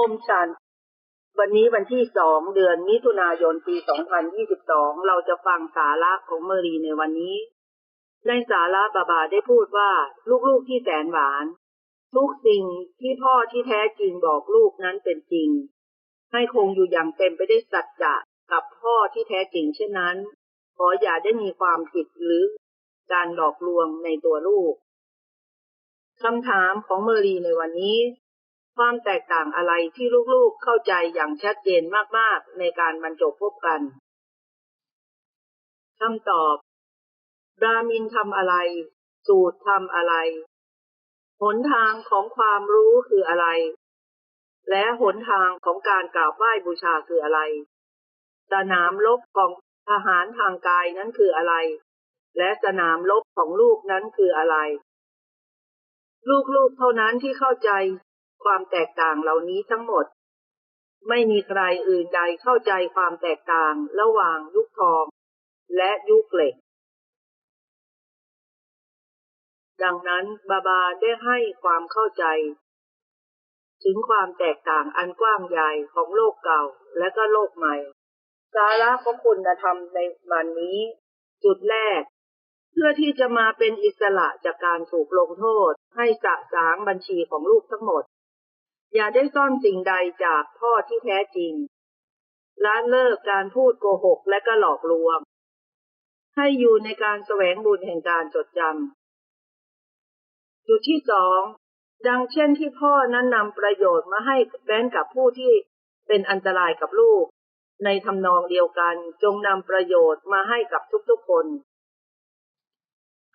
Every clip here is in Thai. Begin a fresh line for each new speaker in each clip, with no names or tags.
อมชัน วันนี้วันที่สองเดือนมิถุนายนปี 2022 เราจะฟังสาระของเมรีในวันนี้ ในสาระบาบาได้พูดว่า ลูกๆที่แสนหวาน ทุกสิ่งที่พ่อที่แท้จริงบอกลูกนั้นเป็นจริง ให้คงอยู่อย่างเต็มไปได้วยสัจจะกับพ่อที่แท้จริงเช่นนั้น ขออย่าได้มีความผิดหรือการหลอกลวงในตัวลูกคำถามของเมรีในวันนี้ ความแตกต่างอะไรที่ลูกๆเข้าใจอย่างชัดเจนมากๆในการบรรจบพบกันคำตอบ รามินทำอะไร สูตรทำอะไร หนทางของความรู้คืออะไร และหนทางของการกราบไหว้บูชาคืออะไร สนามรบของทหารทางกายนั้นคืออะไร และสนามรบของลูกนั้นคืออะไร ลูกๆเท่านั้นที่เข้าใจ ความแตกต่างเหล่านี้ทั้งหมด ไม่มีใครอื่นใดเข้าใจความแตกต่างระหว่างยุคทอง และยุคเหล็ก ดังนั้นบาบาได้ให้ความเข้าใจ ถึงความแตกต่างอันกว้างใหญ่ของโลกเก่าและก็โลกใหม่ สาระของคุณธรรมในวันนี้ จุดแรกเพื่อที่จะมาเป็นอิสระจากการถูกลงโทษ ให้สะสางบัญชีของลูกทั้งหมด อย่าได้ซ่อนสิ่งใดจากพ่อที่แท้จริงละเลิกการพูดโกหกและก็หลอกลวง ให้อยู่ในการแสวงบุญแห่งการจดจำจุดที่สองดังเช่นที่พ่อนั้นนำประโยชน์มาให้แบนกับผู้ที่เป็นอันตรายกับลูก ในทำนองเดียวกันจงนำประโยชน์มาให้กับทุกๆคน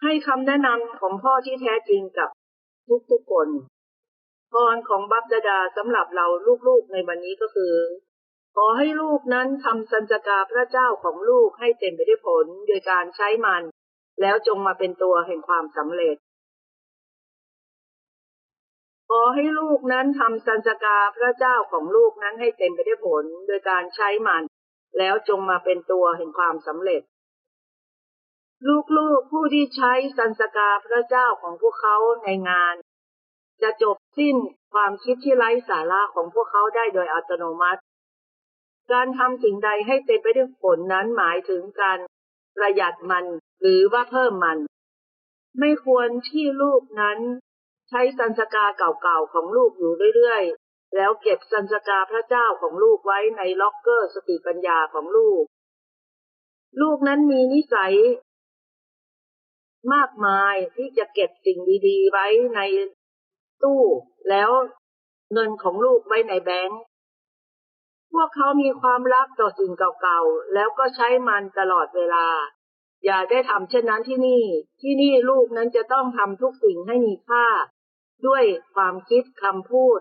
ให้คำแนะนำของพ่อที่แท้จริงกับทุกๆคน พรของบัพดาดาสำหรับเราลูกๆในวันนี้ก็คือ ขอให้ลูกนั้นทำสัญจกาพระเจ้าของลูกให้เต็มไปด้วยผลโดยการใช้มัน แล้วจงมาเป็นตัวแห่งความสำเร็จ ขอให้ลูกนั้นทำสัญจกาพระเจ้าของลูกนั้นให้เต็มไปด้วยผลโดยการใช้มัน แล้วจงมาเป็นตัวแห่งความสำเร็จลูกๆผู้ที่ใช้สัญจกาพระเจ้าของพวกเขาในงาน จะจบสิ้นความคิดที่ไร้สาระของพวกเขาได้โดยอัตโนมัติ การทำสิ่งใดให้เต็มไปด้วยผลนั้นหมายถึงการประหยัดมันหรือว่าเพิ่มมัน ไม่ควรที่ลูกนั้น ใช้สัญสกาเก่าๆของลูกอยู่เรื่อยๆ แล้วเก็บสัญสกาพระเจ้าของลูกไว้ในล็อกเกอร์สติปัญญาของลูก ลูกนั้นมีนิสัยมากมายที่จะเก็บสิ่งดีๆ ไว้ใน ตู้ แล้วเงินของลูกไว้ในแบงค์พวกเขามีความรักต่อสิ่งเก่าๆ แล้วก็ใช้มันตลอดเวลา อย่าได้ทำเช่นนั้นที่นี่ ที่นี่ลูกนั้นจะต้องทำทุกสิ่งให้มีค่า ด้วยความคิดคำพูด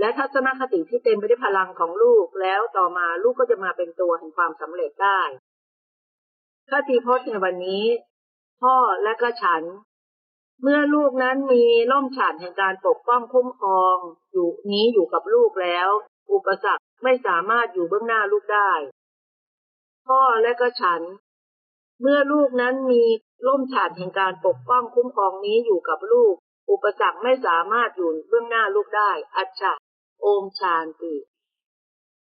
และทัศนคติที่เต็มไปด้วยพลังของลูก แล้วต่อมาลูกก็จะมาเป็นตัวแห่งความสำเร็จได้คติพจน์ในวันนี้ พ่อและก็ฉัน เมื่อลูกนั้นมีล่มฉันแห่งการปกป้องคุ้มครอง อยู่นี้อยู่กับลูกแล้ว อุปสรรคไม่สามารถอยู่เบื้องหน้าลูกได้ พ่อและก็ฉัน เมื่อลูกนั้นมีล่มฉันแห่งการปกป้องคุ้มครองนี้อยู่กับลูก อุปสรรคไม่สามารถอยู่เบื้องหน้าลูกได้ อัจฉะโอมชานติ